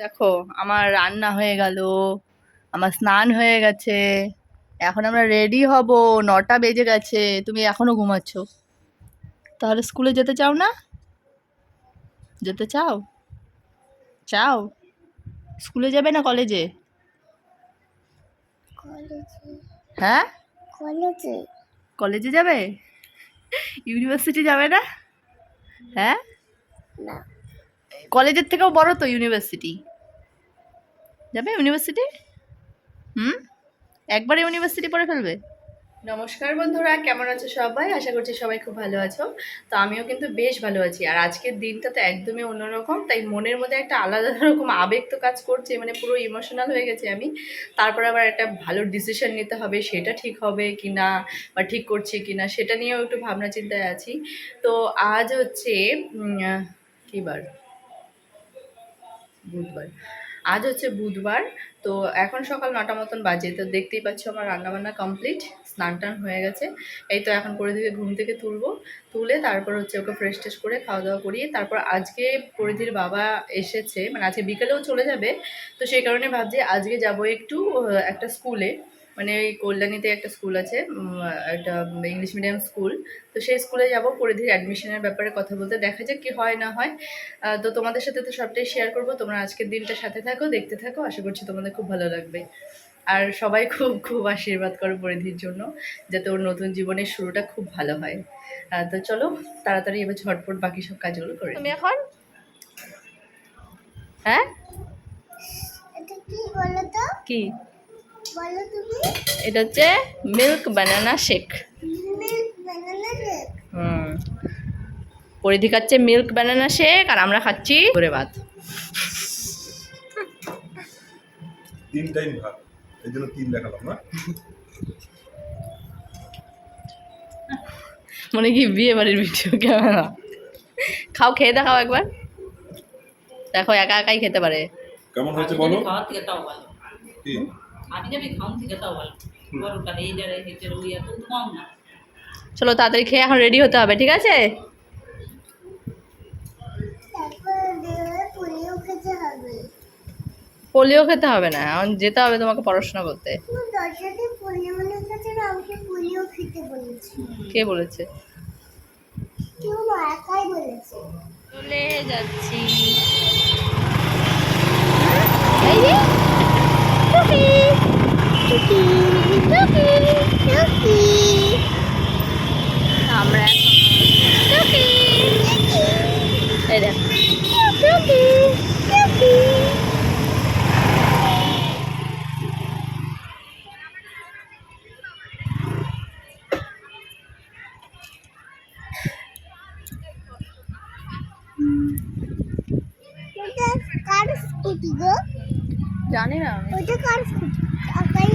দেখো আমার রান্না হয়ে গেল আমার স্নান হয়ে গেছে এখন আমরা রেডি হব নটা বেজে গেছে তুমি এখনও ঘুমাচ্ছ। তাহলে স্কুলে যেতে চাও না? যেতে চাও? চাও? স্কুলে যাবে না কলেজে কলেজে হ্যাঁ? কলেজে কলেজে যাবে? ইউনিভার্সিটি যাবে না? হ্যাঁ? কলেজের থেকেও বড় তো ইউনিভার্সিটি যাবে ইউনিভার্সিটি হুম? একবার ইউনিভার্সিটি পড়ে ফেলবে? নমস্কার বন্ধুরা, কেমন আছো সবাই? আশা করছি সবাই খুব ভালো আছো। তো আমিও কিন্তু বেশ ভালো আছি। আর আজকের দিনটা তো একদমই অন্যরকম, তাই মনের মধ্যে একটা আলাদা রকম আবেগ তো কাজ করছে মানে পুরো ইমোশনাল হয়ে গেছে আমি। তারপর আবার একটা ভালো ডিসিশন নিতে হবে, সেটা ঠিক হবে কি না বা ঠিক করছি কি না সেটা নিয়েও একটু ভাবনা চিন্তায় আছি। তো আজ হচ্ছে কী বার? বুধবার। আজ হচ্ছে বুধবার, তো এখন সকাল নটা মতন বাজে, তো দেখতেই পাচ্ছ আমার রান্নাবান্না কমপ্লিট স্নান টান হয়ে গেছে। এই তো এখন করে দিকে ঘুম থেকে তুলবো, তুলে তারপর হচ্ছে ওকে ফ্রেশ ট্রেশ করে খাওয়া দাওয়া করিয়ে তারপর আজকে পরিধির বাবা এসেছে মানে আজকে বিকেলেও চলে যাবে, তো সেই কারণে ভাবছি আজকে যাব একটু একটা স্কুলে মানে ওই কল্যাণীতে একটা স্কুল আছে একটা ইংলিশ মিডিয়াম স্কুল তো সেই স্কুলে যাব পরিধির অ্যাডমিশনের ব্যাপারে কথা বলতে দেখা যাক কি হয় না হয়। তো তোমাদের সাথে তো সবটাই শেয়ার করব তোমরা আজকের দিনটা সাথে থাকো দেখতে থাকো আশা করছি তোমাদের খুব ভালো লাগবে। আর সবাই খুব খুব আশীর্বাদ করো পরিধির জন্য যাতে ওর নতুন জীবনের শুরুটা খুব ভালো হয়। তো চলো তাড়াতাড়ি এবার ঝটপট বাকি সব কাজগুলো করে তুমি এখন? হ্যাঁ? এটা কি বলো তো কি? এটা হচ্ছে মিল্ক বানানা শেক হুম। পরিধি খাচ্ছে মিল্ক বানানা শেক আর আমরা খাচ্ছি করে ভাত। তিন টাইম ভাত। এই জন্য তিন দেখালাম না? মনে কি বিয়ে বাড়ির ভিডিও ক্যামেরা? খাও খেয়ে দেখাও একবার। দেখো একা একাই খেতে পারে। কেমন হয়েছে বলো? খাওয়ার থেকে তাও ভালো। চলো তাড়াতাড়ি খেয়ে এখন রেডি হতে হবে ঠিক আছে? তারপর খেতে হবে পোলিও খেতে হবে না এখন যেতে হবে তোমাকে পড়াশোনা করতে। কে বলেছে? চলে যাচ্ছি। আমরা এই দেখ ওটা কার স্কুটি গো জানি না কার কাকাই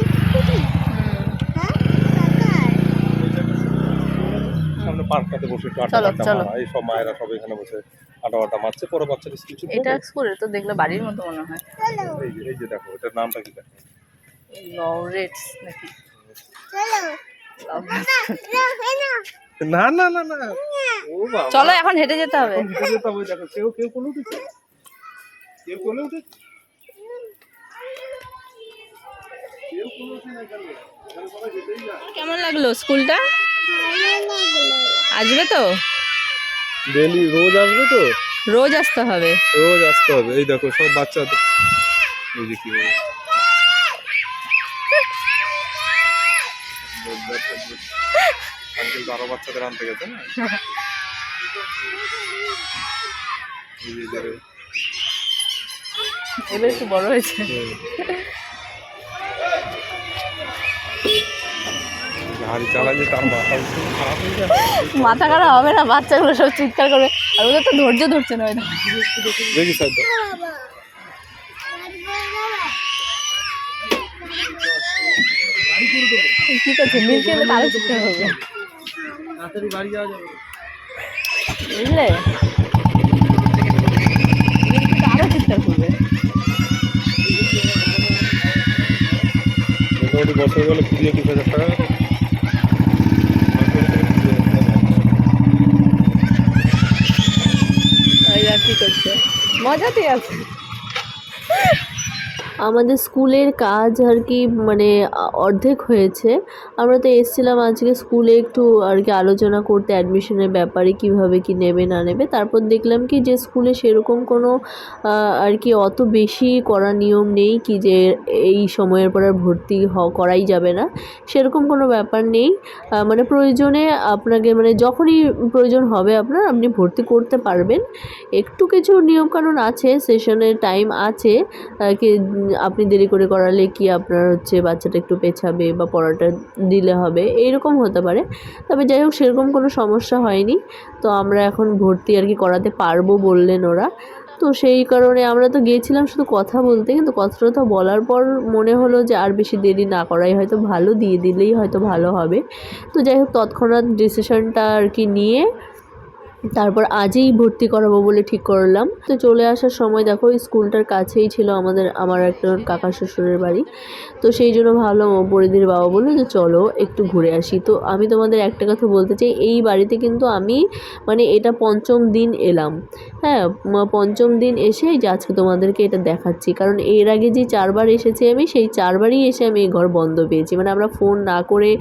হ্যাঁ? সামনে পার্কটাতে বসে এই সব মায়েরা সব এখানে বসে মারছে পরে বাচ্চাদের এটা। স্কুলে তো দেখলে বাড়ির মতো মনে হয়। এই যে এই যে দেখো এটার নামটা কি দেখো? লরেটস নাকি? চলো। না না না না। চলো এখন হেঁটে যেতে হবে। এখন হেঁটে যেতে হবে দেখো কেউ কেউ কোলে উঠেছে? কেউ কোলে উঠেছে কেউ কোলে উঠে না এখানে এখানে সবাই হেঁটেই যায় কেমন লাগল স্কুলটা? আসবে তো? ডেলি রোজ আসবে তো? রোজ আসতে হবে। রোজ আসতে হবে। এই দেখো সব বাচ্চা এই যে কি তো আরও বাচ্চাদের আনতে গেছে না? একটু বড় হয়েছে। মাথা খারাপ মাথা খারাপ হবে না বাচ্চাগুলো সব চিৎকার করে আর ওদের তো ধৈর্য ধরছে না ওই দেখো। দেখি স্যার তো বাবা কি করছে? মিলকে এলে তারও চিৎকার যাবে। বুঝলে? আরও চিৎকার করবে। বছর গেলে কুড়ি একুশ হাজার টাকা। Mó de. আমাদের স্কুলের কাজ আর কি মানে অর্ধেক হয়েছে। আমরা তো এসেছিলাম আজকে স্কুলে একটু আর কি আলোচনা করতে অ্যাডমিশনের ব্যাপারে কীভাবে কি নেবে, না নেবে। তারপর দেখলাম কি যে স্কুলে সেরকম কোনো আর কি অত বেশি করা নিয়ম নেই কি যে এই সময়ের পর আর ভর্তি হ, করাই যাবে না। সেরকম কোনো ব্যাপার নেই। মানে প্রয়োজনে আপনাকে মানে যখনই প্রয়োজন হবে আপনার, আপনি ভর্তি করতে পারবেন। একটু কিছু নিয়মকানুন আছে সেশনের টাইম আছে কি আপনি দেরি করে করালে কি আপনার হচ্ছে বাচ্চাটা একটু পেছাবে বা পড়াটা দিলে হবে? এইরকম হতে পারে। তবে যাই হোক, সেরকম কোনো সমস্যা হয়নি। তো আমরা এখন ভর্তি আর কি করাতে পারব বললেন ওরা। তো সেই কারণে আমরা তো গিয়েছিলাম শুধু কথা বলতে, কিন্তু কথা টথা বলার পর মনে হলো যে আর বেশি দেরি না করাই হয়তো ভালো, দিয়ে দিলেই হয়তো ভালো হবে। তো যাই হোক, তৎক্ষণাৎ ডিসিশনটা আর কি নিয়ে তারপর আজই ভর্তি করাবো বলে ঠিক করলাম। তো চলে আসার সময় দেখো স্কুলটার কাছেই ছিল আমাদের, আমার একটা কাকা শ্বশুরের বাড়ি। তো সেই জন্য ভাবলাম পরিধির বাবা বলল যে চলো একটু ঘুরে আসি। তো আমি তোমাদের একটা কথা বলতে চাই, এই বাড়িতে কিন্তু আমি মানে এটা পঞ্চম দিন এলাম। হ্যাঁ পঞ্চম দিন এসে যে আজকে তোমাদেরকে এটা দেখাচ্ছি। কারণ এর আগে যে চারবার এসেছি আমি, সেই চারবারই এসে আমি এই ঘর বন্ধ পেয়েছি। মানে আমরা ফোন না করে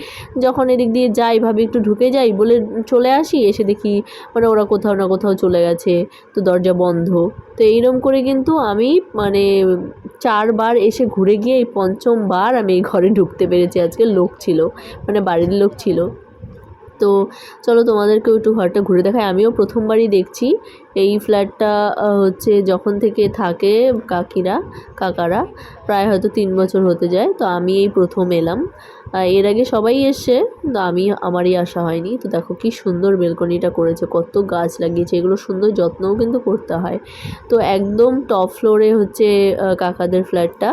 যখন এদিক দিয়ে যাই, ভাবি একটু ঢুকে যাই বলে চলে আসি, এসে দেখি মানে ওরা কোথাও না কোথাও চলে গেছে, তো দরজা বন্ধ। তো এইরকম করে কিন্তু আমি মানে চারবার এসে ঘুরে গিয়ে এই পঞ্চমবার আমি এই ঘরে ঢুকতে পেরেছি। আজকে লোক ছিল মানে বাড়ির লোক ছিল। তো চলো তোমাদেরকেও একটু ঘরটা ঘুরে দেখাই। আমিও প্রথমবারই দেখছি এই ফ্ল্যাটটা হচ্ছে যখন থেকে থাকে কাকিরা, কাকারা, প্রায় হয়তো তিন বছর হতে যায়। তো আমি এই প্রথম এলাম। এর আগে সবাই এসছে আমি, আমারই আসা হয়নি। তো দেখো কি সুন্দর বেলকনিটা করেছে, কত গাছ লাগিয়েছে, এগুলো সুন্দর যত্নও কিন্তু করতে হয়। তো একদম টপ ফ্লোরে হচ্ছে কাকাদের ফ্ল্যাটটা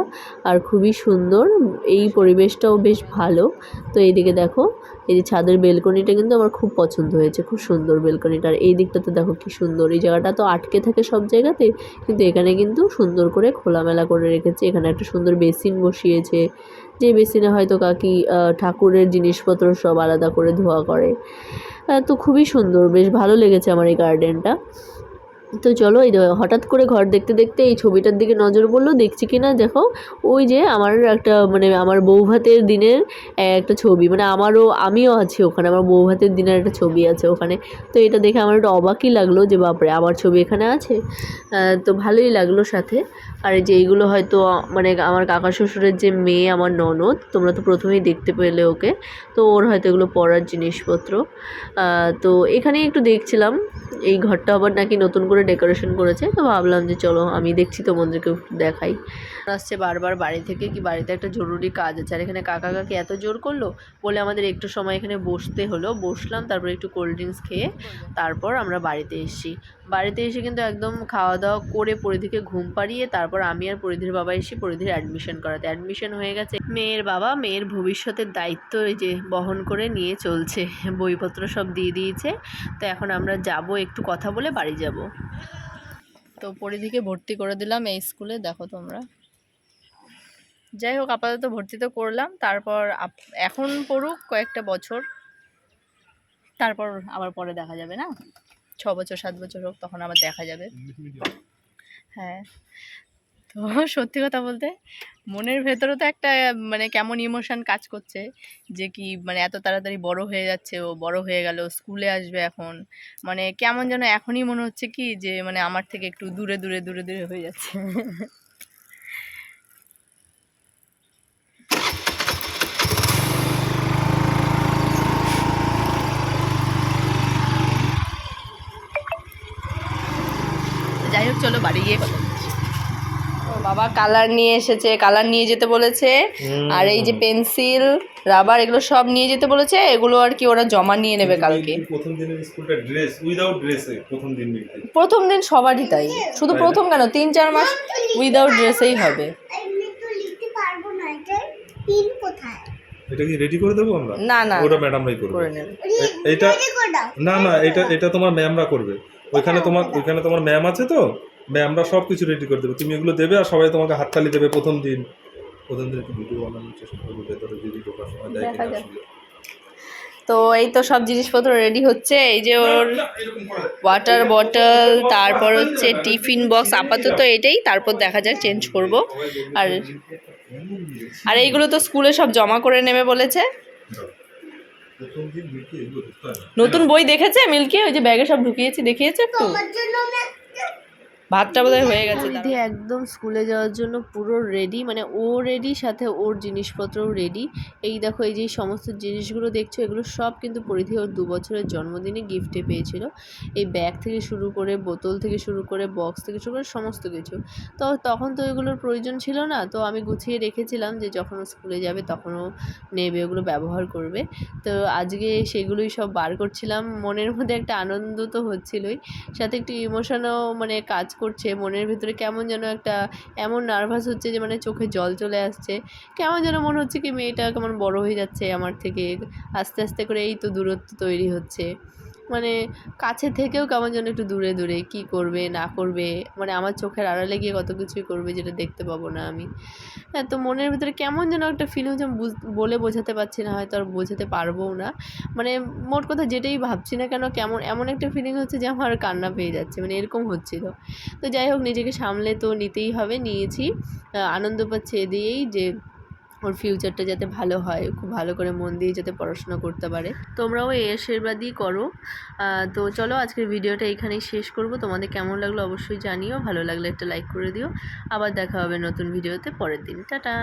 আর খুবই সুন্দর, এই পরিবেশটাও বেশ ভালো। তো এইদিকে দেখো, এই যে ছাদের বেলকনিটা কিন্তু আমার খুব পছন্দ হয়েছে, খুব সুন্দর বেলকনিটা। আর এই দিকটাতে দেখো কি সুন্দর, এই জায়গাটা তো আটকে থাকে সব জায়গাতে, কিন্তু এখানে কিন্তু সুন্দর করে খোলামেলা করে রেখেছে। এখানে একটা সুন্দর বেসিন বসিয়েছে, যে বেসিনে হয়তো কাকি ঠাকুরের জিনিসপত্র সব আলাদা করে ধোয়া করে। তো খুবই সুন্দর, বেশ ভালো লেগেছে আমার এই গার্ডেনটা তো চলো এই হঠাৎ করে ঘর দেখতে দেখতে এই ছবিটার দিকে নজর পড়ল, দেখছি কি না দেখো, ওই যে আমার একটা মানে আমার বৌভাতের দিনের একটা ছবি মানে আমারও, আমিও আছি ওখানে, আমার বৌভাতের দিনের একটা ছবি আছে ওখানে। তো এটা দেখে আমার একটু অবাকই লাগল যে বাপরে, আমার ছবি এখানে আছে? তো ভালোই লাগল সাথে। আর এই যে এইগুলো হয়তো মানে আমার কাকা শ্বশুরের যে মেয়ে, আমার ননদ, তোমরা তো প্রথমেই দেখতে পেলে ওকে। তো ওর হয়তো এগুলো পড়ার জিনিসপত্র। তো এখানেই একটু দেখছিলাম, এই ঘরটা আবার নাকি নতুন করে ডেকোরেশন করেছে, তো ভাবলাম যে চলো আমি দেখছি তোমাদেরকে দেখাই। আসছে বারবার বাড়ি থেকে কি বাড়িতে একটা জরুরি কাজ আছে, আর এখানে কাকা কাকি এত জোর করল বলে আমাদের একটু সময় এখানে বসতে হলো। বসলাম, তারপর একটু কোল্ড ড্রিঙ্কস খেয়ে তারপর আমরা বাড়িতে এসেছি। বাড়িতে এসে কিন্তু একদম খাওয়া দাওয়া করে পরিধিকে ঘুম পাড়িয়ে তারপর আমি আর পরিধির বাবা এসে পরিধির অ্যাডমিশন করাতে। অ্যাডমিশন হয়ে গেছে মেয়ের বাবা, মেয়ের ভবিষ্যতের দায়িত্ব এই যে বহন করে নিয়ে চলছে, বইপত্র সব দিয়ে দিয়েছে। তো এখন আমরা যাব, একটু কথা বলে বাড়ি যাব। তো পরিধিকে ভর্তি করে দিলাম এই স্কুলে, দেখো তোমরা। যাই হোক আপাতত ভর্তি তো করলাম, তারপর এখন পড়ুক কয়েকটা বছর, তারপর আবার পরে দেখা যাবে, না? ছ বছর, সাত বছর হোক, তখন আবার দেখা যাবে। হ্যাঁ। তো সত্যি কথা বলতে মনের ভেতরে তো একটা মানে কেমন ইমোশন কাজ করছে যে কি মানে এত তাড়াতাড়ি বড় হয়ে যাচ্ছে, ও বড় হয়ে গেল, স্কুলে আসবে এখন মানে কেমন যেন এখনই মনে হচ্ছে কি যে মানে আমার থেকে একটু দূরে দূরে দূরে দূরে হয়ে যাচ্ছে। যাই হোক, চলো বাড়ি গিয়ে কথা বাবা কালার নিয়ে এসেছে কালার নিয়ে যেতে বলেছে। আর এই যে পেন্সিল রাবার এগুলো সব নিয়ে যেতে বলেছে এগুলো আর কি ওরা জমা নিয়ে নেবে কালকে। প্রথম দিনের স্কুলটা ড্রেস উইদাউট ড্রেসে প্রথম দিন প্রথম দিন সবারই তাই। শুধু প্রথম কেন? তিন চার মাস উইদাউট ড্রেসেই হবে। এমনি তো লিখতে পারব না এটা পিন কোথায় এটা কি রেডি করে দেবো আমরা? না না ওটা ম্যাডামরাই করবে। করে নেবে। এ- এটা রেডি করে দাও। না না এটা এটা তোমার ম্যামরা করবে। ওইখানে তোমার ওইখানে তোমার ম্যাম আছে তো? ম্যামরা সব কিছু রেডি করে দেবে। তুমি এগুলো দেবে আর সবাই তোমাকে হাত হাততালি দেবে প্রথম দিন। প্রথম দিন একটু ভিডিও বানানোর চেষ্টা করবে ভেতরে যদি ঢোকার সময় দেয় কিনা আসলে। তো এই তো সব জিনিসপত্র রেডি হচ্ছে। এই যে ওর ওয়াটার বটল তারপর হচ্ছে টিফিন বক্স আপাতত এটাই তারপর দেখা যাক চেঞ্জ করব। আর আর এইগুলো তো স্কুলে সব জমা করে নেবে বলেছে। নতুন বই দেখেছে মিল্কি? ওই যে ব্যাগে সব ঢুকিয়েছি দেখিয়েছে একটু তোমার জন্য আমি একটা ভাতটা বোধহয় হয়ে গেছে দিদি একদম স্কুলে যাওয়ার জন্য পুরো রেডি মানে ও রেডি সাথে ওর জিনিসপত্রও রেডি এই দেখো এই যে সমস্ত জিনিসগুলো দেখছ এগুলো সব কিন্তু পরিধি ওর দু বছরের জন্মদিনে গিফটে পেয়েছিল। এই ব্যাগ থেকে শুরু করে বোতল থেকে শুরু করে বক্স থেকে শুরু করে সমস্ত কিছু। তো তখন তো এগুলোর প্রয়োজন ছিল না তো আমি গুছিয়ে রেখেছিলাম যে যখন ও স্কুলে যাবে তখনও নেবে ওগুলো ব্যবহার করবে। তো আজকে সেগুলোই সব বার করছিলাম মনের মধ্যে একটা আনন্দ তো হচ্ছিলই। সাথে একটু ইমোশনও মানে কাজ করছে, মনের ভিতরে কেমন যেন একটা, এমন নার্ভাস হচ্ছে যে মানে চোখে জল চলে আসছে। কেমন যেন মনে হচ্ছে কি মেয়েটা কেমন বড় হয়ে যাচ্ছে আমার থেকে, আস্তে আস্তে করে এই তো দূরত্ব তৈরি হচ্ছে। মানে কাছে থেকেও কেমন যেন একটু দূরে দূরে কি করবে, না করবে মানে আমার চোখের আড়ালে গিয়ে কত কিছুই করবে যেটা দেখতে পাবো না আমি। হ্যাঁ তো মনের ভিতরে কেমন যেন একটা ফিল হচ্ছে বলে বোঝাতে পারছি না, হয়তো আর বোঝাতে পারবোও না। মানে মোট কথা যেটাই ভাবছি না কেন, কেমন, এমন একটা ফিলিং হচ্ছে যে আমার কান্না পেয়ে যাচ্ছে মানে এরকম হচ্ছিল। তো যাই হোক, নিজেকে সামলে তো নিতেই হবে, নিয়েছি। আনন্দ পাচ্ছে এ দিয়েই যে ওর ফিউচারটা যাতে ভালো হয়, খুব ভালো করে মন দিয়ে যাতে পড়াশোনা করতে পারে। তোমরাও এই আশীর্বাদই করো। তো চলো আজকের ভিডিওটা এখানেই শেষ করব। তোমাদের কেমন লাগল অবশ্যই জানিও। ভালো লাগলে একটা লাইক করে দিও। আবার দেখা হবে নতুন ভিডিওতে পরের দিন। টাটা!